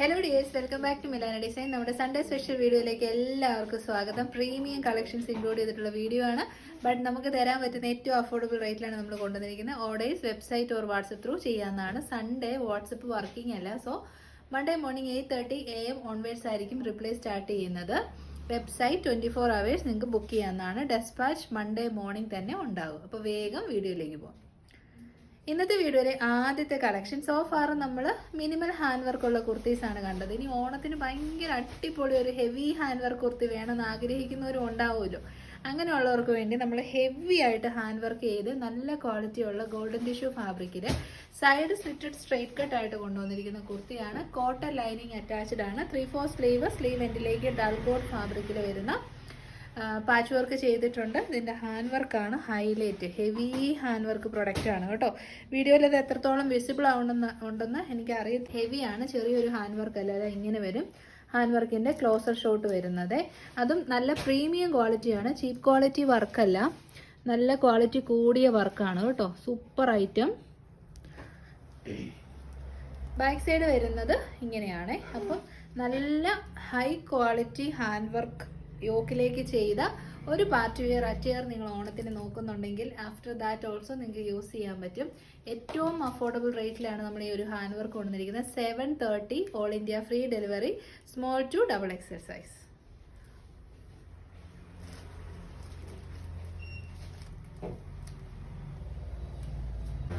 Hello dears welcome back to Milana design നമ്മുടെ Sunday special വീഡിയോയിലേക്ക് എല്ലാവർക്കും സ്വാഗതം. പ്രീമിയം കളക്ഷൻസ് ഇൻക്ലൂഡ് ചെയ്തിട്ടുള്ള വീഡിയോ ആണ്. ബട്ട് നമുക്ക് തരാൻ പറ്റുന്ന ഏറ്റവും അഫോർഡബിൾ റേറ്റിലാണ് നമ്മൾ കൊണ്ടുവന്നിരിക്കുന്നത്. Orders website or WhatsApp through ചെയ്യാവുന്നതാണ്. സൺഡേ വാട്സപ്പ് വർക്കിംഗ് അല്ല. So Monday morning eight thirty A M onwards ആയിരിക്കും റിപ്ലൈ സ്റ്റാർട്ട് ചെയ്യുന്നത്. വെബ്സൈറ്റ് ട്വന്റി ഫോർ അവേഴ്സ് നിങ്ങൾക്ക് ബുക്ക് ചെയ്യാവുന്നതാണ്. ഡെസ്പാച്ച് മൺഡേ മോർണിംഗ് തന്നെ ഉണ്ടാകും അപ്പോൾ വേഗം വീഡിയോയിലേക്ക് പോകാം. ഇന്നത്തെ വീഡിയോയിലെ ആദ്യത്തെ കളക്ഷൻ സോ ഫാർ നമ്മൾ മിനിമൽ ഹാൻഡ് വർക്ക് ഉള്ള കുർത്തീസ് ആണ് കണ്ടത്. ഇനി ഓണത്തിന് ഭയങ്കര അടിപൊളി ഒരു ഹെവി ഹാൻഡ് വർക്ക് കുർത്തി വേണമെന്ന് ആഗ്രഹിക്കുന്നവരും ഉണ്ടാവുമല്ലോ. അങ്ങനെയുള്ളവർക്ക് വേണ്ടി നമ്മൾ ഹെവി ആയിട്ട് ഹാൻഡ് വർക്ക് ചെയ്ത് നല്ല ക്വാളിറ്റി ഉള്ള ഗോൾഡൻ ടിഷ്യൂ ഫാബ്രിക്കിൽ സൈഡ് സ്ലിറ്റഡ് സ്ട്രൈറ്റ് കട്ട് ആയിട്ട് കൊണ്ടുവന്നിരിക്കുന്ന കുർത്തിയാണ് കോട്ടൺ ലൈനിങ് അറ്റാച്ച്ഡ് ആണ്. ത്രീ ഫോർ സ്ലീവ് സ്ലീവ് എൻഡിലേക്ക് ഡൾ ബോർഡ് ഫാബ്രിക്കിൽ വരുന്ന പാച്ച് വർക്ക് ചെയ്തിട്ടുണ്ട്. ഇതിന്റെ ഹാൻഡ് വർക്കാണ് highlight heavy hand work product ആണ് കേട്ടോ. വീഡിയോയിൽ അത് എത്രത്തോളം വിസിബിൾ ആവണമെന്ന് ഉണ്ടെന്ന് എനിക്കറിയാം ഹെവിയാണ് ചെറിയൊരു ഹാൻഡ് വർക്ക് അല്ലാതെ ഇങ്ങനെ വരും. ഹാൻഡ് വർക്കിന്റെ ക്ലോസർ ഷോട്ട് വരുന്നത്. അതും നല്ല പ്രീമിയം ക്വാളിറ്റിയാണ് ചീപ്പ് ക്വാളിറ്റി വർക്കല്ല നല്ല ക്വാളിറ്റി കൂടിയ വർക്കാണ് കേട്ടോ. സൂപ്പർ ഐറ്റം ബാക്ക് സൈഡ് വരുന്നത് ഇങ്ങനെയാണ്. അപ്പം നല്ല ഹൈ ക്വാളിറ്റി ഹാൻഡ് വർക്ക് യോക്കിലേക്ക് ചെയ്ത ഒരു പാർട്ടി വെയർ അറ്റയർ നിങ്ങൾ ഓണത്തിന് നോക്കുന്നുണ്ടെങ്കിൽ ആഫ്റ്റർ ദാറ്റ് ഓൾസോ നിങ്ങൾക്ക് യൂസ് ചെയ്യാൻ പറ്റും. ഏറ്റവും അഫോർഡബിൾ റേറ്റിലാണ് നമ്മൾ ഈ ഒരു ഹാൻഡ് വർക്ക് കൊണ്ടുവന്നിരിക്കുന്നത്. Seven thirty all India free delivery small to double XL size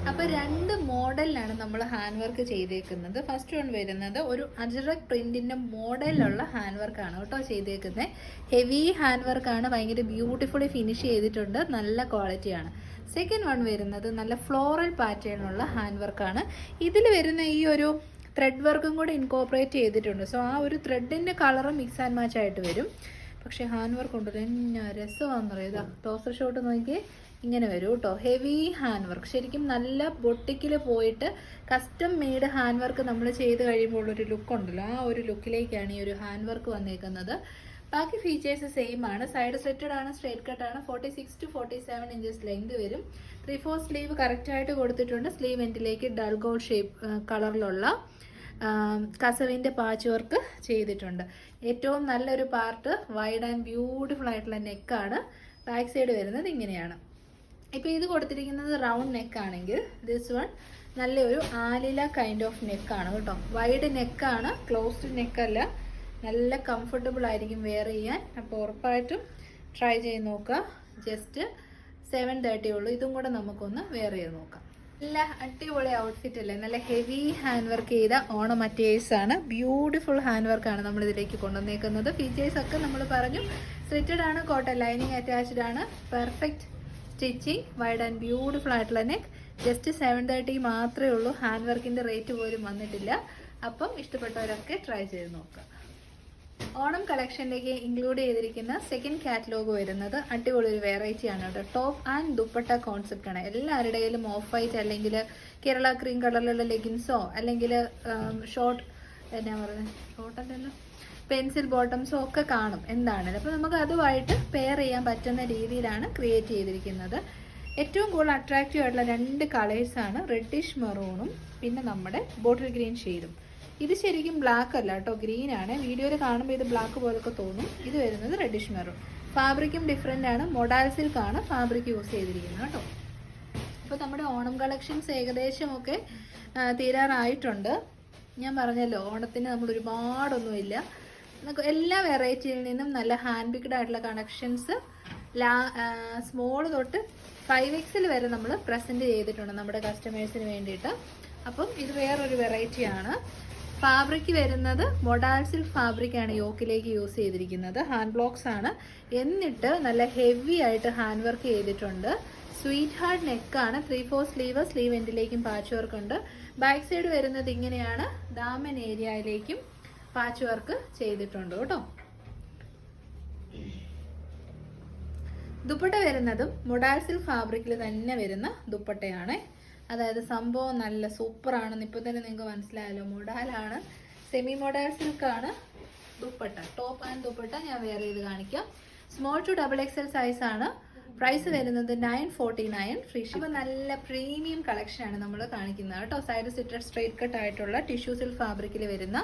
അപ്പൊ രണ്ട് മോഡലിലാണ് നമ്മൾ ഹാൻഡ് വർക്ക് ചെയ്തേക്കുന്നത്. ഫസ്റ്റ് വൺ വരുന്നത് ഒരു അജറക് പ്രിന്റിന്റെ മോഡലിലുള്ള ഹാൻഡ് വർക്ക് ആണ് കേട്ടോ ചെയ്തേക്കുന്നത് ഹെവി ഹാൻഡ് വർക്ക് ആണ് ഭയങ്കര ബ്യൂട്ടിഫുള്ളി ഫിനിഷ് ചെയ്തിട്ടുണ്ട് നല്ല ക്വാളിറ്റിയാണ് സെക്കൻഡ് വൺ വരുന്നത് നല്ല ഫ്ലോറൽ പാറ്റേണുള്ള ഹാൻഡ് വർക്കാണ്. ഇതിൽ വരുന്ന ഈ ഒരു ത്രെഡ് വർക്കും കൂടെ ഇൻകോപ്പറേറ്റ് ചെയ്തിട്ടുണ്ട്. സോ ആ ഒരു ത്രെഡിന്റെ കളറും മിക്സ് ആൻഡ് മാച്ച് ആയിട്ട് വരും. പക്ഷേ ഹാൻഡ് വർക്ക് ഉണ്ടല്ലോ എന്നാ രസമാണെന്ന് പറയാം. ടോസർ ഷോട്ട് നോക്കി ഇങ്ങനെ വരും കേട്ടോ ഹെവി ഹാൻഡ് വർക്ക്. ശരിക്കും നല്ല ബൊട്ടിക്കിൽ പോയിട്ട് കസ്റ്റം മെയ്ഡ് ഹാൻഡ് വർക്ക് നമ്മൾ ചെയ്ത് കഴിയുമ്പോൾ ഒരു ലുക്ക് ഉണ്ടല്ലോ. ആ ഒരു ലുക്കിലേക്കാണ് ഈ ഒരു ഹാൻഡ് വർക്ക് വന്നേക്കുന്നത്. ബാക്കി ഫീച്ചേഴ്സ് സെയിം ആണ്. സൈഡ് സെറ്റഡ് ആണ് സ്ട്രേറ്റ് കട്ട് ആണ്. Forty six to forty seven inches length വരും. ത്രീ ഫോർ സ്ലീവ് കറക്റ്റായിട്ട് കൊടുത്തിട്ടുണ്ട്. സ്ലീവ് എൻഡിലേക്ക് ഡൾ ഗോൾഡ് ഷേപ്പ് കളറിലുള്ള കസവിന്റെ പാച്ച് വർക്ക് ചെയ്തിട്ടുണ്ട്. ഏറ്റവും നല്ലൊരു പാർട്ട് വൈഡ് ആൻഡ് ബ്യൂട്ടിഫുൾ ആയിട്ടുള്ള നെക്കാണ് ബാക്ക് സൈഡ് വരുന്നത് ഇങ്ങനെയാണ്. ഇപ്പോൾ ഇത് കൊടുത്തിരിക്കുന്നത് റൗണ്ട് നെക്കാണെങ്കിൽ ദിസ് വൺ നല്ലൊരു ആലില കൈൻഡ് ഓഫ് നെക്കാണ് കേട്ടോ. വൈഡ് നെക്കാണ് ക്ലോസ്ഡ് നെക്കല്ല നല്ല കംഫർട്ടബിൾ ആയിരിക്കും വെയർ ചെയ്യാൻ. അപ്പോൾ ഉറപ്പായിട്ടും ട്രൈ ചെയ്ത് നോക്കുക. ജസ്റ്റ് സെവൻ തേർട്ടി ഉള്ളൂ. ഇതും കൂടെ നമുക്കൊന്ന് വെയർ ചെയ്ത് നോക്കാം. നല്ല അടിപൊളി ഔട്ട്ഫിറ്റ് അല്ലേ? നല്ല ഹെവി ഹാൻഡ് വർക്ക് ചെയ്ത ഓണം മറ്റേഴ്സ് ആണ്. ബ്യൂട്ടിഫുൾ ഹാൻഡ് വർക്കാണ് നമ്മൾ ഇതിലേക്ക് കൊണ്ടുവന്നേക്കുന്നത്. ഫീച്ചേഴ്സ് ഒക്കെ നമ്മൾ പറഞ്ഞു. സ്റ്റിച്ചഡ് ആണ് കോട്ടൺ ലൈനിങ് അറ്റാച്ച്ഡ് ആണ്. Perfect stitching wide and beautiful ആയിട്ടുള്ള നെക്ക് ജസ്റ്റ് സെവൻ തേർട്ടി മാത്രമേ ഉള്ളൂ. ഹാൻഡ് വർക്കിന്റെ റേറ്റ് പോലും വന്നിട്ടില്ല. അപ്പം ഇഷ്ടപ്പെട്ടവരൊക്കെ ട്രൈ ചെയ്ത് നോക്കുക ഓണം കളക്ഷനിലേക്ക് ഇൻക്ലൂഡ് ചെയ്തിരിക്കുന്ന സെക്കൻഡ് കാറ്റലോഗ് വരുന്നത് അടിപൊളി ഒരു വെറൈറ്റി ആണ് കേട്ടോ. ടോപ്പ് ആൻഡ് ദുപ്പട്ട കോൺസെപ്റ്റ് ആണ്. എല്ലാവരുടെയും ഓഫ് വൈറ്റ് അല്ലെങ്കിൽ കേരള ക്രീം കളറിലുള്ള ലെഗിൻസോ അല്ലെങ്കിൽ ഷോർട്ട് എന്നാ പറയുന്നത് ഷോർട്ട് അല്ലല്ലോ? പെൻസിൽ ബോട്ടംസോ ഒക്കെ കാണും. എന്താണ്? അപ്പോൾ നമുക്ക് അതുമായിട്ട് പെയർ ചെയ്യാൻ പറ്റുന്ന രീതിയിലാണ് ക്രിയേറ്റ് ചെയ്തിരിക്കുന്നത്. ഏറ്റവും കൂടുതൽ അട്രാക്റ്റീവ് ആയിട്ടുള്ള രണ്ട് കളേഴ്സാണ് റെഡിഷ് മെറൂണും പിന്നെ നമ്മുടെ ബോട്ടിൽ ഗ്രീൻ ഷെയ്ഡും ഇത് ശരിക്കും ബ്ലാക്ക് അല്ല കേട്ടോ ഗ്രീൻ ആണ്. വീഡിയോയിൽ കാണുമ്പോൾ ഇത് ബ്ലാക്ക് പോലൊക്കെ തോന്നും. ഇത് വരുന്നത് റെഡിഷ് മെറൂൺ ഫാബ്രിക്കും ഡിഫറെന്റ് ആണ്. മൊഡാൽ ആണ് ഫാബ്രിക് യൂസ് ചെയ്തിരിക്കുന്നത് കേട്ടോ. അപ്പോൾ നമ്മുടെ ഓണം കളക്ഷൻസ് ഏകദേശമൊക്കെ തീരാറായിട്ടുണ്ട്. ഞാൻ പറഞ്ഞല്ലോ ഓണത്തിന് നമ്മൾ ഒരുപാടൊന്നുമില്ല. എല്ലാ വെറൈറ്റിയിൽ നിന്നും നല്ല ഹാൻഡ് പിക്ഡ് ആയിട്ടുള്ള കണക്ഷൻസ് ലാ സ്മോൾ തൊട്ട് ഫൈവ് എക്സിൽ വരെ നമ്മൾ പ്രസന്റ് ചെയ്തിട്ടുണ്ട് നമ്മുടെ കസ്റ്റമേഴ്സിന് വേണ്ടിയിട്ട്. അപ്പം ഇത് വേറൊരു വെറൈറ്റിയാണ് ഫാബ്രിക് വരുന്നത് മൊഡാൽ സിൽക്ക് ഫാബ്രിക് ആണ് യോക്കിലേക്ക് യൂസ് ചെയ്തിരിക്കുന്നത്. ഹാൻഡ് ബ്ലോക്സ് ആണ്. എന്നിട്ട് നല്ല ഹെവി ആയിട്ട് ഹാൻഡ് വർക്ക് ചെയ്തിട്ടുണ്ട്. സ്വീറ്റ് ഹാർട്ട് നെക്കാണ് ത്രീ ഫോർ സ്ലീവ് സ്ലീവ് എൻഡിലേക്കും പാച്ച് വർക്ക് ഉണ്ട്. ബാക്ക് സൈഡ് വരുന്നത് ഇങ്ങനെയാണ്. ദാമൻ ഏരിയയിലേക്കും പാച്ച് വർക്ക് ചെയ്തിട്ടുണ്ട് കേട്ടോ. ദുപ്പട്ട വരുന്നതും മൊഡാൽ സിൽക്ക് ഫാബ്രിക്കിൽ തന്നെ വരുന്ന ദുപ്പട്ടയാണ്. അതായത് സംഭവം നല്ല സൂപ്പറാണെന്ന് ഇപ്പോൾ തന്നെ നിങ്ങൾക്ക് മനസ്സിലായല്ലോ. മൊഡാലാണ്. സെമി മൊഡാൽ സിൽക്കാണ്. ദുപ്പട്ട. ടോപ്പ് ആൻഡ് ദുപ്പട്ട ഞാൻ വെയർ ചെയ്ത് കാണിക്കാം. Small to double XL size ആണ്. പ്രൈസ് വരുന്നത് nine forty nine free ship നല്ല പ്രീമിയം കളക്ഷൻ ആണ് നമ്മൾ കാണിക്കുന്നത് കേട്ടോ. സൈഡ് സിറ്റഡ് സ്ട്രേറ്റ് കട്ട് ആയിട്ടുള്ള ടിഷ്യൂ സിൽക്ക് ഫാബ്രിക്കിൽ വരുന്ന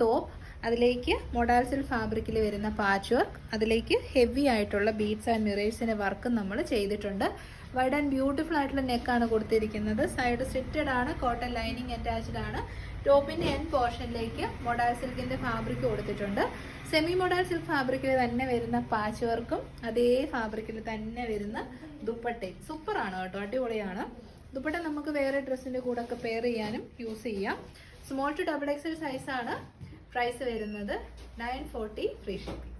ടോപ്പ് അതിലേക്ക് മൊഡാൽ സിൽക്ക് ഫാബ്രിക്കിൽ വരുന്ന പാച്ച് വർക്ക് അതിലേക്ക് ഹെവി ആയിട്ടുള്ള ബീഡ്സ് ആൻഡ് മിറേഴ്സിന്റെ വർക്കും നമ്മൾ ചെയ്തിട്ടുണ്ട്. വൈഡ് ആൻഡ് ബ്യൂട്ടിഫുൾ ആയിട്ടുള്ള നെക്കാണ് കൊടുത്തിരിക്കുന്നത്. സൈഡ് സ്റ്റിറ്റഡ് ആണ് കോട്ടൺ ലൈനിങ് അറ്റാച്ച്ഡ് ആണ്. ടോപ്പിന്റെ എൻ പോർഷനിലേക്ക് മൊഡാൽ സിൽക്കിന്റെ ഫാബ്രിക് കൊടുത്തിട്ടുണ്ട്. സെമി മൊഡാൽ സിൽക്ക് ഫാബ്രിക്കിൽ തന്നെ വരുന്ന പാച്ച് വർക്കും അതേ ഫാബ്രിക്കിൽ തന്നെ വരുന്ന ദുപ്പട്ടയും. സൂപ്പറാണ് കേട്ടോ അടിപൊളിയാണ്. ദുപ്പട്ട നമുക്ക് വേറെ ഡ്രസ്സിന്റെ കൂടെ ഒക്കെ പെയർ ചെയ്യാനും യൂസ് ചെയ്യാം. സ്മോൾ ടു ഡബിൾ എക്സൽ സൈസാണ് പ്രൈസ് വരുന്നത് നയൻ ഫോർട്ടി ഫ്രീ ഷിപ്പിംഗ്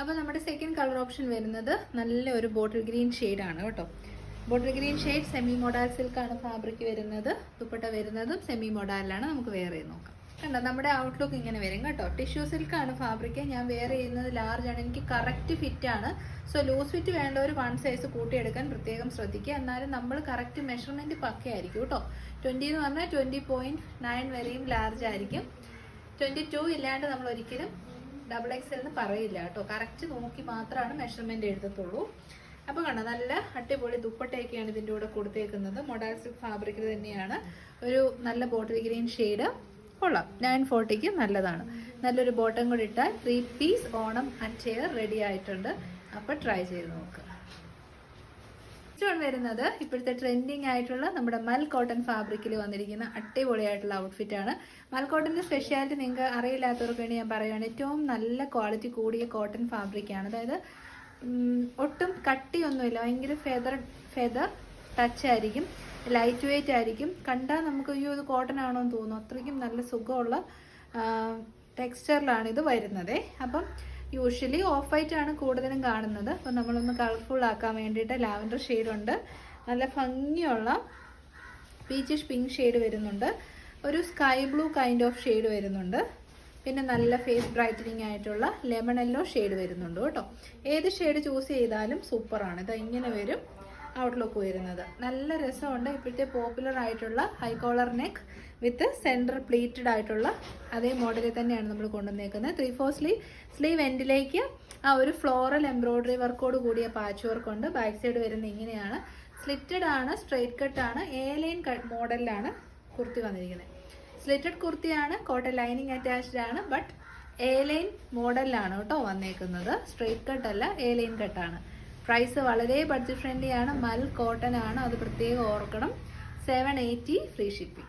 അപ്പോൾ നമ്മുടെ സെക്കൻഡ് കളർ ഓപ്ഷൻ വരുന്നത് നല്ല ഒരു ബോട്ടിൽ ഗ്രീൻ ആണ് കേട്ടോ. Bottle green shade semi modal സിൽക്കാണ് fabric വരുന്നത്. ദുപ്പട്ട വരുന്നതും സെമി മോഡാലിലാണ് നമുക്ക് വേറെ നോക്കാം. കണ്ടോ നമ്മുടെ ഔട്ട്ലുക്ക് ഇങ്ങനെ വരും കേട്ടോ. ടിഷ്യൂ സിൽക്കാണ് ഫാബ്രിക് ഞാൻ വെയർ ചെയ്യുന്നത് ലാർജ് ആണ്. എനിക്ക് കറക്റ്റ് ഫിറ്റ് ആണ്. സോ ലൂസ് ഫിറ്റ് വേണ്ടവർ വൺ സൈസ് കൂട്ടിയെടുക്കാൻ പ്രത്യേകം ശ്രദ്ധിക്കുക. എന്നാലും നമ്മൾ കറക്റ്റ് മെഷർമെന്റ് പക്കയായിരിക്കും കേട്ടോ. ട്വന്റി എന്ന് പറഞ്ഞാൽ ട്വന്റി പോയിന്റ് നയൻ വരെയും ലാർജ് ആയിരിക്കും. ട്വന്റി ടു ഇല്ലാണ്ട് നമ്മൾ ഒരിക്കലും ഡബിൾ എക്സ് എന്ന് പറയില്ല കേട്ടോ. കറക്റ്റ് നോക്കി മാത്രമാണ് മെഷർമെന്റ് എഴുതത്തുള്ളൂ. അപ്പോൾ കണ്ടോ നല്ല അടിപൊളി ദുപ്പട്ടയൊക്കെയാണ് ഇതിന്റെ കൂടെ കൊടുത്തേക്കുന്നത്. മൊഡാൽ സിൽക്ക് ഫാബ്രിക്കിൽ തന്നെയാണ്. ഒരു നല്ല ബോട്ടിൽ ഗ്രീൻ ഷെയ്ഡ് കൊള്ളാം. നയൻ ഫോർട്ടിക്ക് നല്ലതാണ്. നല്ലൊരു ബോട്ടം കൂടി ഇട്ടാൽ three piece Onam attire ready ആയിട്ടുണ്ട്. അപ്പോൾ ട്രൈ ചെയ്ത് നോക്കുക നെക്സ്റ്റ് വൺ വരുന്നത് ഇപ്പോഴത്തെ ട്രെൻഡിങ് ആയിട്ടുള്ള നമ്മുടെ മൽ കോട്ടൺ ഫാബ്രിക്കിൽ വന്നിരിക്കുന്ന അടിപൊളിയായിട്ടുള്ള ഔട്ട്ഫിറ്റ് ആണ്. മൽ കോട്ടന്റെ സ്പെഷ്യാലിറ്റി നിങ്ങൾക്ക് അറിയില്ലാത്തവർക്ക് വേണ്ടി ഞാൻ പറയുകയാണ് ഏറ്റവും നല്ല ക്വാളിറ്റി കൂടിയ കോട്ടൺ ഫാബ്രിക്കാണ് അതായത് ഒട്ടും കട്ടിയൊന്നുമില്ല ഭയങ്കര ഫെദർ ഫെദർ ടച്ച് ആയിരിക്കും ലൈറ്റ് വെയിറ്റ് ആയിരിക്കും. കണ്ടാൽ നമുക്ക് അയ്യോ ഇത് കോട്ടൺ ആണോ എന്ന് തോന്നും അത്രയ്ക്കും നല്ല സുഖമുള്ള ടെക്സ്ചറിലാണ് ഇത് വരുന്നത്. അപ്പം യൂഷ്വലി ഓഫ് വൈറ്റ് ആണ് കൂടുതലും കാണുന്നത്. അപ്പം നമ്മളൊന്ന് കളർഫുൾ ആക്കാൻ വേണ്ടിയിട്ട് ലാവൻഡർ ഉണ്ട്. നല്ല ഭംഗിയുള്ള പീച്ചിഷ് പിങ്ക് ഷെയ്ഡ് വരുന്നുണ്ട്. ഒരു sky blue kind of shade വരുന്നുണ്ട്. പിന്നെ നല്ല ഫേസ് ബ്രൈറ്റനിങ് ആയിട്ടുള്ള ലെമൺ എല്ലോ ഷെയ്ഡ് വരുന്നുണ്ട് കേട്ടോ. ഏത് ഷെയ്ഡ് ചൂസ് ചെയ്താലും സൂപ്പറാണ് ഇത് ഇങ്ങനെ വരും ഔട്ട്ലുക്ക് വരുന്നത്. നല്ല രസമുണ്ട്. ഇപ്പോഴത്തെ പോപ്പുലർ ആയിട്ടുള്ള high collar neck with centre pleated ആയിട്ടുള്ള അതേ മോഡലിൽ തന്നെയാണ് നമ്മൾ കൊണ്ടുവന്നേക്കുന്നത്. ത്രീ ഫോർ സ്ലീവ് സ്ലീവ് എൻഡിലേക്ക് ആ ഒരു ഫ്ലോറൽ എംബ്രോയിഡറി വർക്കോട് കൂടിയ പാച്ച് വർക്ക് ഉണ്ട്. ബാക്ക് സൈഡ് വരുന്ന ഇങ്ങനെയാണ്. സ്ലിറ്റഡ് ആണ് സ്ട്രെയിറ്റ് കട്ട് ആണ് എ ലൈൻ കട്ട് മോഡലിലാണ് കുർത്തി വന്നിരിക്കുന്നത്. സ്ലിറ്റഡ് കുർത്തിയാണ് കോട്ടൺ ലൈനിങ് അറ്റാച്ച്ഡ് ആണ് ബട്ട് എ ലൈൻ മോഡലിലാണ് കേട്ടോ വന്നേക്കുന്നത്. സ്ട്രെയിറ്റ് കട്ട് അല്ല എ ലൈൻ കട്ടാണ് പ്രൈസ് വളരെ ബഡ്ജറ്റ് ഫ്രണ്ട്ലി ആണ്. മൽ കോട്ടൺ ആണ്. അത് പ്രത്യേകം ഓർക്കണം. സെവൻ എയ്റ്റി ഫ്രീ ഷിപ്പിംഗ്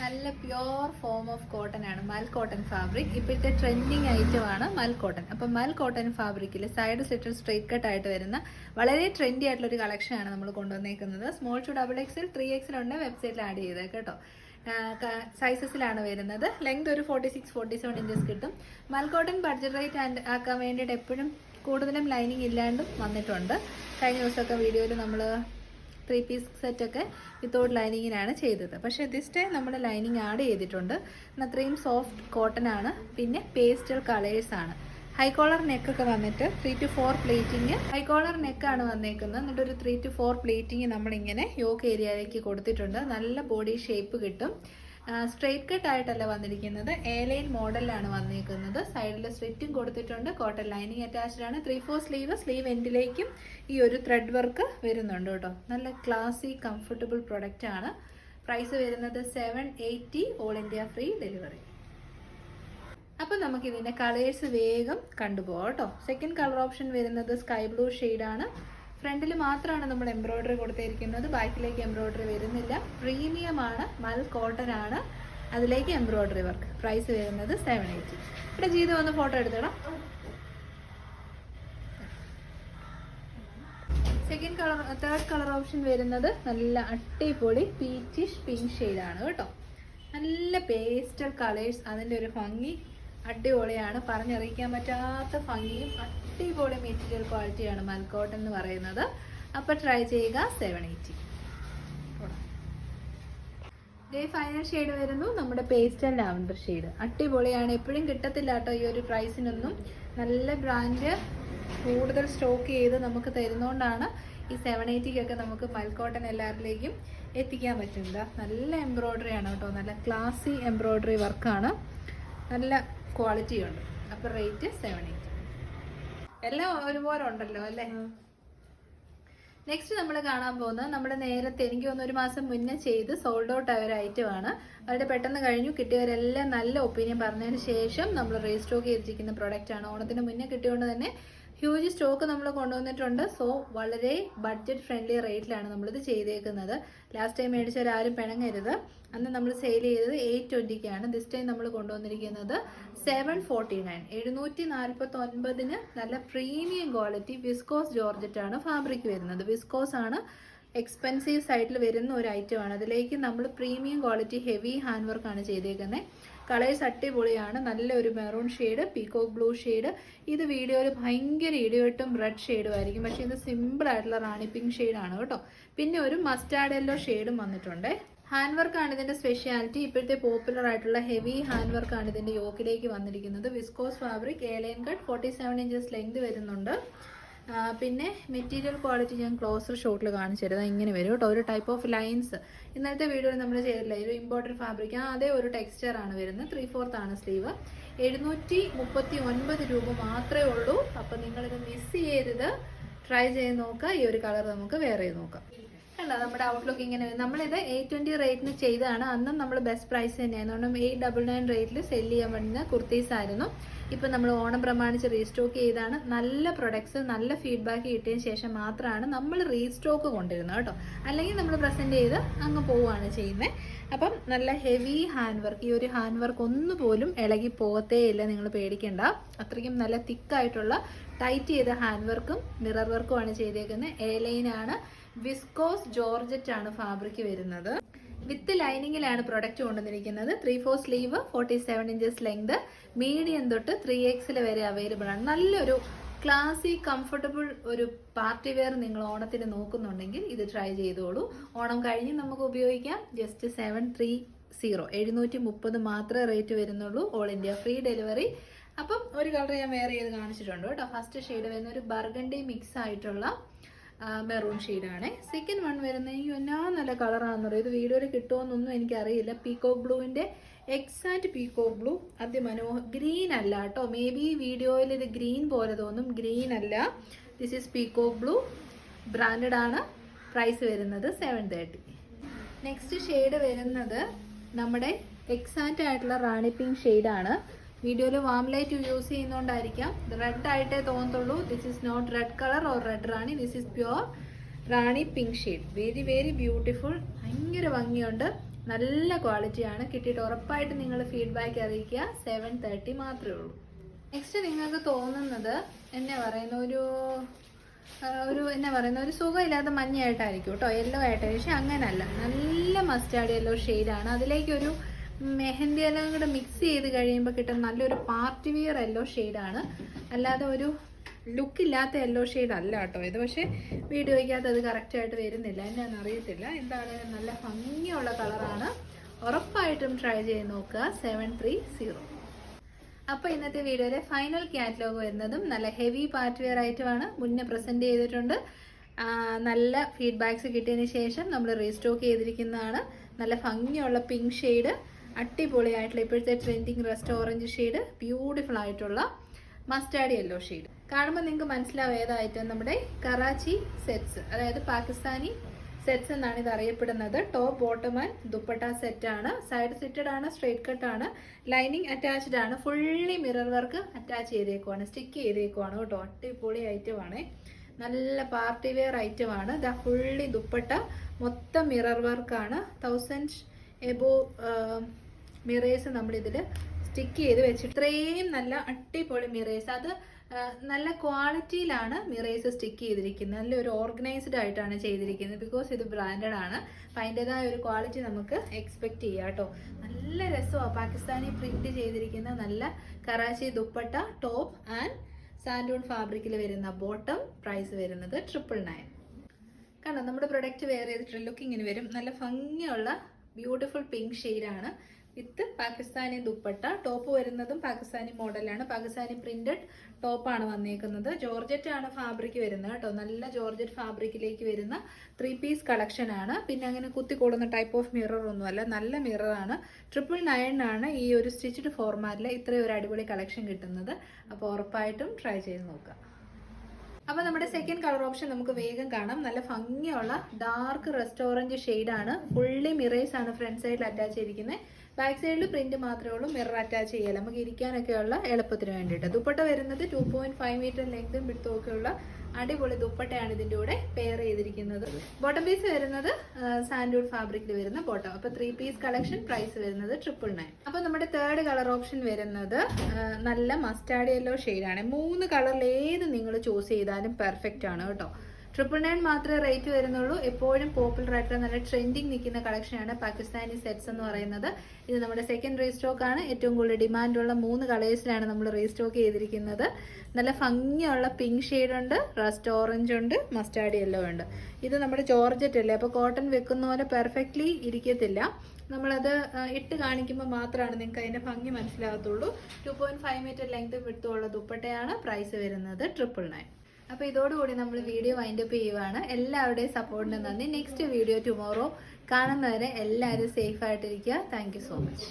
നല്ല പ്യോർ ഫോം ഓഫ് കോട്ടൺ ആണ്. Mul cotton fabric. ഇപ്പോഴത്തെ ട്രെൻഡിങ് ഐറ്റം ആണ് മൽ കോട്ടൺ. അപ്പം മൽ കോട്ടൺ ഫാബ്രിക്കിൽ സൈഡ് സ്ലിറ്റഡ് സ്ട്രേറ്റ് കട്ട് ആയിട്ട് വരുന്ന വളരെ ട്രെൻഡി ആയിട്ടുള്ള ഒരു കളക്ഷൻ ആണ് നമ്മൾ കൊണ്ടുവന്നേക്കുന്നത്. Small to double XL three XL ഉണ്ട്. വെബ്സൈറ്റിൽ ആഡ് ചെയ്തേ കേട്ടോ. സൈസസിലാണ് വരുന്നത്. ലെങ്ത് ഒരു forty six forty seven inches കിട്ടും. Mul cotton budget rate and ആക്കാൻ വേണ്ടിയിട്ട് എപ്പോഴും കൂടുതലും ലൈനിങ് ഇല്ലാണ്ടും വന്നിട്ടുണ്ട്. കഴിഞ്ഞ ദിവസമൊക്കെ വീഡിയോയിൽ നമ്മൾ ത്രീ പീസ് സെറ്റൊക്കെ വിത്തൗട്ട് ലൈനിങ്ങിനാണ് ചെയ്തത്. പക്ഷേ ദിസ് ടൈം നമ്മൾ ലൈനിങ് ആഡ് ചെയ്തിട്ടുണ്ട്. അത്രയും സോഫ്റ്റ് കോട്ടൺ ആണ്. പിന്നെ പേസ്റ്റൽ കളേഴ്സ് ആണ്. ഹൈ കോളർ നെക്കൊക്കെ വന്നിട്ട് three to four pleating high collar നെക്കാണ് വന്നേക്കുന്നത്. എന്നിട്ട് ഒരു ത്രീ ടു ഫോർ പ്ലേറ്റിങ് നമ്മളിങ്ങനെ യോക്ക് ഏരിയയിലേക്ക് കൊടുത്തിട്ടുണ്ട്. നല്ല ബോഡി ഷേപ്പ് കിട്ടും. സ്ട്രെയിറ്റ് കട്ട് ആയിട്ടല്ല വന്നിരിക്കുന്നത്. എ ലൈൻ മോഡലിലാണ് വന്നിരിക്കുന്നത്. സൈഡിൽ സ്ലിറ്റും കൊടുത്തിട്ടുണ്ട്. കോട്ടൺ ലൈനിങ് അറ്റാച്ച്ഡ് ആണ്. ത്രീ ഫോർ സ്ലീവ് സ്ലീവ് എൻഡിലേക്കും ഈ ഒരു ത്രെഡ് വർക്ക് വരുന്നുണ്ട് കേട്ടോ. നല്ല ക്ലാസി കംഫർട്ടബിൾ പ്രൊഡക്റ്റ് ആണ്. പ്രൈസ് വരുന്നത് seven eighty all India free delivery അപ്പം നമുക്ക് ഇതിന്റെ കളേഴ്സ് വേഗം കണ്ടുപോകാം കേട്ടോ. സെക്കൻഡ് കളർ ഓപ്ഷൻ വരുന്നത് സ്കൈ ബ്ലൂ ആണ്. ഫ്രണ്ടിൽ മാത്രമാണ് നമ്മൾ എംബ്രോയിഡറി കൊടുത്തിരിക്കുന്നത്. ബാക്കിലേക്ക് എംബ്രോയിഡറി വരുന്നില്ല. പ്രീമിയം ആണ്. മൽ കോട്ടൺ ആണ്. അതിലേക്ക് എംബ്രോയിഡറി വർക്ക്. പ്രൈസ് വരുന്നത് സെവൻ എയ്റ്റി ഇവിടെ ചെയ്ത് വന്ന് photo എടുത്തിടാം. Second colour third colour option വരുന്നത് നല്ല അട്ടിപ്പൊളി പീച്ചിഷ് പിങ്ക് ഷെയ്ഡാണ് കേട്ടോ. നല്ല പേസ്റ്റൽ കളേഴ്സ് അതിന്റെ ഒരു ഭംഗി. അടിപൊളിയാണ്. പറഞ്ഞറിയിക്കാൻ പറ്റാത്ത ഭംഗിയും അടിപൊളി മെറ്റീരിയൽ ക്വാളിറ്റിയാണ് മൽക്കോട്ട് എന്ന് പറയുന്നത്. അപ്പൊ ട്രൈ ചെയ്യുക സെവൻ എയ്റ്റി ഇതേ ഫൈനൽ ഷെയ്ഡ് വരുന്നു. നമ്മുടെ പേസ്റ്റൽ ലാവൻഡർ ഷെയ്ഡ് അടിപൊളിയാണ്. എപ്പോഴും കിട്ടത്തില്ല കേട്ടോ ഈ ഒരു പ്രൈസിനൊന്നും നല്ല ബ്രാൻഡ് കൂടുതൽ സ്റ്റോക്ക് ചെയ്ത് നമുക്ക് തരുന്നതുകൊണ്ടാണ് ഈ സെവൻ എയ്റ്റിക്കൊക്കെ നമുക്ക് മൽക്കോട്ടൻ എല്ലാവരിലേക്കും എത്തിക്കാൻ പറ്റുന്നത്. നല്ല എംബ്രോയ്ഡറി ആണ് കേട്ടോ. നല്ല ക്ലാസി എംബ്രോയ്ഡറി വർക്കാണ് നല്ല ക്വാളിറ്റി ഉണ്ട്. അപ്പോൾ റേറ്റ് സെവൻ എയ്റ്റ് എല്ലാം ഒരുപോലെ ഉണ്ടല്ലോ അല്ലേ? നെക്സ്റ്റ് നമ്മൾ കാണാൻ പോകുന്നത് നമ്മുടെ നേരത്തെ എനിക്ക് തോന്നുന്നു ഒരു മാസം മുന്നേ ചെയ്ത് സോൾഡ് ഔട്ട് ആയ ഒരു ഐറ്റമാണ് അവരുടെ പെട്ടെന്ന് കഴിഞ്ഞു കിട്ടിയവരെല്ലാം നല്ല ഒപ്പീനിയൻ പറഞ്ഞതിന് ശേഷം നമ്മൾ റീസ്റ്റോക്ക് ചെയ്തിരിക്കുന്ന പ്രൊഡക്റ്റ് ആണ്. ഓണത്തിന് മുന്നേ കിട്ടിയതുകൊണ്ട് തന്നെ ഹ്യൂജ് സ്റ്റോക്ക് നമ്മൾ കൊണ്ടുവന്നിട്ടുണ്ട്. സോ വളരെ ബഡ്ജറ്റ് ഫ്രണ്ട്ലി റേറ്റിലാണ് നമ്മളിത് ചെയ്തേക്കുന്നത്. ലാസ്റ്റ് ടൈം മേടിച്ചവരാരും പിണങ്ങരുത്. അന്ന് നമ്മൾ സെയിൽ ചെയ്തത് എയ്റ്റ് ട്വന്റിക്കാണ് ദിസ് ടൈം നമ്മൾ കൊണ്ടുവന്നിരിക്കുന്നത് സെവൻ ഫോർട്ടി നയൻ എഴുന്നൂറ്റി നാൽപ്പത്തി ഒൻപതിന് നല്ല പ്രീമിയം ക്വാളിറ്റി വിസ്കോസ് ജോർജറ്റാണ് ഫാബ്രിക് വരുന്നത്. വിസ്കോസ് ആണ് എക്സ്പെൻസീവ് സൈഡിൽ വരുന്ന ഒരു ഐറ്റം ആണ്. അതിലേക്ക് നമ്മൾ പ്രീമിയം ക്വാളിറ്റി ഹെവി ഹാൻഡ് വർക്കാണ് ചെയ്തേക്കുന്നത് കളേഴ്സ് അടിപൊളിയാണ്. നല്ലൊരു maroon shade peacock blue shade ഇത് വീഡിയോയിൽ ഭയങ്കര ഇടിവെട്ടും റെഡ് ഷെയ്ഡും ആയിരിക്കും. പക്ഷേ ഇത് സിമ്പിൾ ആയിട്ടുള്ള റാണി പിങ്ക് ഷെയ്ഡാണ് കേട്ടോ. പിന്നെ ഒരു മസ്റ്റാർഡ് യെല്ലോ ഷെയ്ഡും വന്നിട്ടുണ്ട്. ഹാൻഡ് വർക്കാണ് ഇതിന്റെ സ്പെഷ്യാലിറ്റി ഇപ്പോഴത്തെ പോപ്പുലർ ആയിട്ടുള്ള ഹെവി ഹാൻഡ് വർക്കാണ് ഇതിന്റെ യോക്കിലേക്ക് വന്നിരിക്കുന്നത്. Viscose fabric A line cut forty seven inches length വരുന്നുണ്ട്. പിന്നെ മെറ്റീരിയൽ ക്വാളിറ്റി ഞാൻ ക്ലോസർ ഷോട്ടിൽ കാണിച്ചു തരുന്നത് ഇങ്ങനെ വരും കേട്ടോ. ഒരു ടൈപ്പ് ഓഫ് ലൈൻസ് ഇന്നത്തെ വീഡിയോയിൽ നമ്മൾ ചെയ്തില്ല? ഒരു ഇമ്പോർട്ടന്റ് ഫാബ്രിക് അതേ ഒരു ടെക്സ്ചർ ആണ് വരുന്നത്. ത്രീ ഫോർത്ത് ആണ് സ്ലീവ് എഴുന്നൂറ്റി മുപ്പത്തി ഒൻപത് രൂപ മാത്രമേ ഉള്ളൂ. അപ്പം നിങ്ങളിത് മിസ് ചെയ്യരുത്. ട്രൈ ചെയ്ത് നോക്കുക. ഈ ഒരു കളർ നമുക്ക് വേറെ നോക്കാം. കണ്ടോ നമ്മുടെ ഔട്ട്ലുക്ക് ഇങ്ങനെ. നമ്മളിത് എയ്റ്റ് ട്വന്റി റേറ്റിന് ചെയ്തതാണ്. അന്നും നമ്മൾ ബെസ്റ്റ് പ്രൈസ് തന്നെയായിരുന്നു. അതുകൊണ്ട് എയ്റ്റ് ഡബിൾ നയൻ റേറ്റിൽ സെൽ ചെയ്യാൻ പറ്റുന്ന കുർത്തീസ് ആയിരുന്നു. ഇപ്പം നമ്മൾ ഓണം പ്രമാണിച്ച് റീസ്റ്റോക്ക് ചെയ്താണ് നല്ല പ്രൊഡക്ട്സ് നല്ല ഫീഡ്ബാക്ക് കിട്ടിയതിന് ശേഷം മാത്രമാണ് നമ്മൾ റീസ്റ്റോക്ക് കൊണ്ടിരുന്നത് കേട്ടോ. അല്ലെങ്കിൽ നമ്മൾ പ്രസന്റ് ചെയ്ത് അങ്ങ് പോവുകയാണ് ചെയ്യുന്നത് അപ്പം നല്ല ഹെവി ഹാൻഡ് വർക്ക് ഈ ഒരു ഹാൻഡ് വർക്ക് ഒന്നുപോലും ഇളകി പോകത്തേ ഇല്ല. നിങ്ങൾ പേടിക്കേണ്ട. അത്രയ്ക്കും നല്ല തിക്കായിട്ടുള്ള ടൈറ്റ് ചെയ്ത ഹാൻഡ് വർക്കും മിറർ വർക്കുമാണ് ചെയ്തേക്കുന്നത്. എ ലൈനാണ് വിസ്കോസ് ജോർജറ്റ് ആണ് ഫാബ്രിക് വരുന്നത്. വിത്ത് ലൈനിങ്ങിലാണ് പ്രൊഡക്റ്റ് കൊണ്ടുവന്നിരിക്കുന്നത്. Three four sleeve forty seven inches length medium തൊട്ട് ത്രീ എക്സിൽ വരെ അവൈലബിൾ ആണ്. നല്ലൊരു ക്ലാസി കംഫർട്ടബിൾ ഒരു പാർട്ടി വെയർ നിങ്ങൾ ഓണത്തിന് നോക്കുന്നുണ്ടെങ്കിൽ ഇത് ട്രൈ ചെയ്തോളൂ. ഓണം കഴിഞ്ഞ് നമുക്ക് ഉപയോഗിക്കാം. ജസ്റ്റ് സെവൻ ത്രീ സീറോ എഴുന്നൂറ്റി മുപ്പത് മാത്രമേ റേറ്റ് വരുന്നുള്ളൂ. ഓൾ ഇന്ത്യ ഫ്രീ ഡെലിവറി അപ്പം ഒരു കളർ ഞാൻ വേറെ ചെയ്ത് കാണിച്ചിട്ടുണ്ട് കേട്ടോ. ഫസ്റ്റ് ഷെയ്ഡ് വരുന്ന ഒരു ബർഗണ്ടി മിക്സ് ആയിട്ടുള്ള മെറൂൺ ഷെയ്ഡാണ് സെക്കൻഡ് വൺ വരുന്നത് ഈ എന്നാ നല്ല കളറാണെന്ന് പറയും. ഇത് വീഡിയോയിൽ കിട്ടുമോന്നൊന്നും എനിക്കറിയില്ല. പീകോക്ക് ബ്ലൂവിന്റെ എക്സാക്റ്റ് പീകോക്ക് ബ്ലൂ അതിമനോഹ ഗ്രീൻ അല്ല കേട്ടോ. മേ ബി വീഡിയോയിൽ ഇത് ഗ്രീൻ പോലെ തോന്നും. ഗ്രീൻ അല്ല. This is peacock blue branded ആണ്. പ്രൈസ് വരുന്നത് സെവൻ തേർട്ടി നെക്സ്റ്റ് ഷെയ്ഡ് വരുന്നത് നമ്മുടെ എക്സാക്റ്റ് ആയിട്ടുള്ള റാണി പിങ്ക് ഷെയ്ഡാണ് വീഡിയോയിൽ വാം ലൈറ്റ് യൂസ് ചെയ്യുന്നതുകൊണ്ടായിരിക്കാം റെഡ് ആയിട്ടേ തോന്നത്തുള്ളൂ. This is not red colour or red Rani. This is pure Rani pink shade very very beautiful ഭയങ്കര ഭംഗിയുണ്ട്. നല്ല ക്വാളിറ്റിയാണ് കിട്ടിയിട്ട് ഉറപ്പായിട്ട് നിങ്ങൾ ഫീഡ്ബാക്ക് അറിയിക്കുക. സെവൻ തേർട്ടി മാത്രമേ ഉള്ളൂ. നെക്സ്റ്റ് നിങ്ങൾക്ക് തോന്നുന്നത് എന്നെ പറയുന്ന ഒരു ഒരു എന്നാ പറയുന്ന ഒരു സുഖമില്ലാത്ത മഞ്ഞയായിട്ടായിരിക്കും കേട്ടോ. യെല്ലോ ആയിട്ടായിരിക്കും പക്ഷെ അങ്ങനല്ല. നല്ല മസ്റ്റാർഡ് യെല്ലോ ഷെയ്ഡാണ് അതിലേക്ക് ഒരു മെഹന്തി എല്ലാം കൂടെ മിക്സ് ചെയ്ത് കഴിയുമ്പോൾ കിട്ടുന്ന നല്ലൊരു പാർട്ടി വിയർ യെല്ലോ ഷെയ്ഡാണ് അല്ലാതെ ഒരു ലുക്ക് ഇല്ലാത്ത യെല്ലോ ഷെയ്ഡ് അല്ല കേട്ടോ ഇത്. പക്ഷേ വീഡിയോയ്ക്കകത്ത് അത് കറക്റ്റായിട്ട് വരുന്നില്ല. എന്നാന്ന് അറിയത്തില്ല. എന്താണ്? നല്ല ഭംഗിയുള്ള കളറാണ് ഉറപ്പായിട്ടും ട്രൈ ചെയ്ത് നോക്കുക. സെവൻ ത്രീ സീറോ അപ്പോൾ ഇന്നത്തെ വീഡിയോയിലെ ഫൈനൽ കാറ്റലോഗ് വരുന്നതും നല്ല ഹെവി പാർട്ട് വെയർ ഐറ്റമാണ് മുന്നേ പ്രസന്റ് ചെയ്തിട്ടുണ്ട്. നല്ല ഫീഡ്ബാക്ക്സ് കിട്ടിയതിന് ശേഷം നമ്മൾ റീസ്റ്റോക്ക് ചെയ്തിരിക്കുന്നതാണ്. നല്ല ഭംഗിയുള്ള പിങ്ക് ഷെയ്ഡ് അടിപൊളിയായിട്ടുള്ള ഇപ്പോഴത്തെ trending rust orange shade beautiful ആയിട്ടുള്ള മസ്റ്റാർഡ് യെല്ലോ ഷെയ്ഡ് കാണുമ്പോൾ നിങ്ങൾക്ക് മനസ്സിലാവും ഏതായിട്ടും നമ്മുടെ കറാച്ചി സെറ്റ്സ് അതായത് പാകിസ്ഥാനി സെറ്റ്സ് എന്നാണ് ഇത് അറിയപ്പെടുന്നത്. Top bottom and dupatta set ആണ്. സൈഡ് സിറ്റഡ് ആണ് സ്ട്രേറ്റ് കട്ട് ആണ്. ലൈനിങ് അറ്റാച്ച്ഡ് ആണ്. ഫുള്ളി മിറർ വർക്ക് അറ്റാച്ച് ചെയ്തേക്കുവാണ്. സ്റ്റിക്ക് ചെയ്തേക്കുവാണ് കേട്ടോ. അടിപൊളി ഐറ്റം ആണ്. നല്ല പാർട്ടി വെയർ ഐറ്റം ആണ്. ഇതാ ഫുള്ളി ദുപ്പട്ട. മൊത്തം മിറർ വർക്കാണ് തൗസൻഡ് എബോ മിറേഴ്സ് നമ്മളിതിൽ സ്റ്റിക്ക് ചെയ്ത് വെച്ചിട്ട് ഇത്രയും നല്ല അടിപൊളി മിറേഴ്സ് അത് നല്ല ക്വാളിറ്റിയിലാണ് മിറേഴ്സ് സ്റ്റിക്ക് ചെയ്തിരിക്കുന്നത്. നല്ല ഒരു ഓർഗനൈസ്ഡ് ആയിട്ടാണ് ചെയ്തിരിക്കുന്നത്. ബിക്കോസ് ഇത് ബ്രാൻഡഡ് ആണ്. അപ്പം അതിന്റെതായ ഒരു ക്വാളിറ്റി നമുക്ക് എക്സ്പെക്റ്റ് ചെയ്യാം കേട്ടോ. നല്ല രസമാണ് പാകിസ്ഥാനി പ്രിന്റ് ചെയ്തിരിക്കുന്ന നല്ല കറാച്ചി ദുപ്പട്ട ടോപ്പ് ആൻഡ് സാൻഡൂൺ ഫാബ്രിക്കിൽ വരുന്ന ബോട്ടം പ്രൈസ് വരുന്നത് ട്രിപ്പിൾ നയൻ കണ്ടോ? നമ്മുടെ പ്രൊഡക്റ്റ് വേറെ ചെയ്തിട്ടുള്ള ലുക്ക് ഇങ്ങനെ വരും. നല്ല ഭംഗിയുള്ള ബ്യൂട്ടിഫുൾ പിങ്ക് ഷെയ്ഡാണ് വിത്ത് പാകിസ്ഥാനി ദുപ്പട്ട. ടോപ്പ് വരുന്നതും പാകിസ്ഥാനി മോഡലാണ്. പാകിസ്ഥാനി പ്രിന്റഡ് ടോപ്പാണ് വന്നേക്കുന്നത്. ജോർജറ്റ് ആണ് ഫാബ്രിക് വരുന്നത് കേട്ടോ. നല്ല ജോർജറ്റ് ഫാബ്രിക്കിലേക്ക് വരുന്ന ത്രീ പീസ് കളക്ഷൻ ആണ്. പിന്നെ അങ്ങനെ കുത്തി കൂടുന്ന ടൈപ്പ് ഓഫ് മിറർ ഒന്നുമല്ല നല്ല മിററാണ് ട്രിപ്പിൾ നയൻ ഈ ഒരു സ്റ്റിച്ചഡ് ഫോർമാറ്റിൽ ഇത്രയും ഒരു അടിപൊളി കളക്ഷൻ കിട്ടുന്നത്. അപ്പോൾ ഉറപ്പായിട്ടും ട്രൈ ചെയ്ത് നോക്കുക. അപ്പോൾ നമ്മുടെ സെക്കൻഡ് കളർ ഓപ്ഷൻ നമുക്ക് വേഗം കാണാം. നല്ല ഭംഗിയുള്ള ഡാർക്ക് റെസ്റ്റോറന്റ് ഷെയ്ഡാണ് ഫുള്ളി മിറേഴ്സ് ആണ് ഫ്രണ്ട് സൈഡിൽ അറ്റാച്ച് ചെയ്തിരിക്കുന്നത് ബാക്ക് സൈഡിൽ പ്രിന്റ് മാത്രമേ ഉള്ളൂ. മിറർ അറ്റാച്ച് ചെയ്യാം നമുക്ക് ഇരിക്കാനൊക്കെയുള്ള എളുപ്പത്തിന് വേണ്ടിയിട്ട്. ദുപ്പട്ട വരുന്നത് ടു പോയിന്റ് ഫൈവ് മീറ്റർ ലെങ്തും വിടുത്തും ഒക്കെ ഉള്ള അടിപൊളി ദുപ്പട്ടയാണ് ഇതിന്റെ കൂടെ പെയർ ചെയ്തിരിക്കുന്നത്. ബോട്ടം പീസ് വരുന്നത് സാൻഡൂഡ് ഫാബ്രിക്കിൽ വരുന്ന ബോട്ടം അപ്പൊ ത്രീ പീസ് കളക്ഷൻ പ്രൈസ് വരുന്നത് ട്രിപ്പിൾ നയൻ അപ്പൊ നമ്മുടെ തേർഡ് കളർ ഓപ്ഷൻ വരുന്നത് നല്ല മസ്റ്റാർഡ് യെല്ലോ ഷെയ്ഡാണ് മൂന്ന് കളറിൽ ഏത് നിങ്ങൾ ചൂസ് ചെയ്താലും പെർഫെക്റ്റ് ആണ് കേട്ടോ. ട്രിപ്പിൾ നയൻ മാത്രമേ റേറ്റ് വരുന്നുള്ളൂ. എപ്പോഴും പോപ്പുലർ ആയിട്ടുള്ള നല്ല ട്രെൻഡിങ് നിൽക്കുന്ന കളക്ഷനാണ് പാകിസ്ഥാനി സെറ്റ്സ് എന്ന് പറയുന്നത്. ഇത് നമ്മുടെ സെക്കൻഡ് റീസ്റ്റോക്ക് ആണ്. ഏറ്റവും കൂടുതൽ ഡിമാൻഡുള്ള മൂന്ന് കളേഴ്സിലാണ് നമ്മൾ റീസ്റ്റോക്ക് ചെയ്തിരിക്കുന്നത്. നല്ല ഭംഗിയുള്ള പിങ്ക് ഷെയ്ഡ് ഉണ്ട് റസ്റ്റ് ഓറഞ്ച് ഉണ്ട് മസ്റ്റാർഡ് യെല്ലോ ഉണ്ട്. ഇത് നമ്മുടെ ജോർജറ്റ് അല്ലേ? അപ്പോൾ കോട്ടൺ വെക്കുന്ന പോലെ പെർഫെക്റ്റ്ലി ഇരിക്കത്തില്ല. നമ്മളത് ഇട്ട് കാണിക്കുമ്പോൾ മാത്രമാണ് നിങ്ങൾക്ക് അതിന്റെ ഭംഗി മനസ്സിലാകത്തുള്ളൂ. Two point five metre length വിട്ടുള്ള ദുപ്പട്ടയാണ് പ്രൈസ് വരുന്നത് ട്രിപ്പിൾ നയൻ അപ്പോൾ ഇതോടുകൂടി നമ്മൾ വീഡിയോ വൈൻഡപ്പ് ചെയ്യുവാണ്. എല്ലാവരുടെയും സപ്പോർട്ടിന് നന്ദി. നെക്സ്റ്റ് വീഡിയോ ടുമോറോ കാണുന്നവരെ എല്ലാവരും സേഫ് ആയിട്ടിരിക്കുക. Thank so much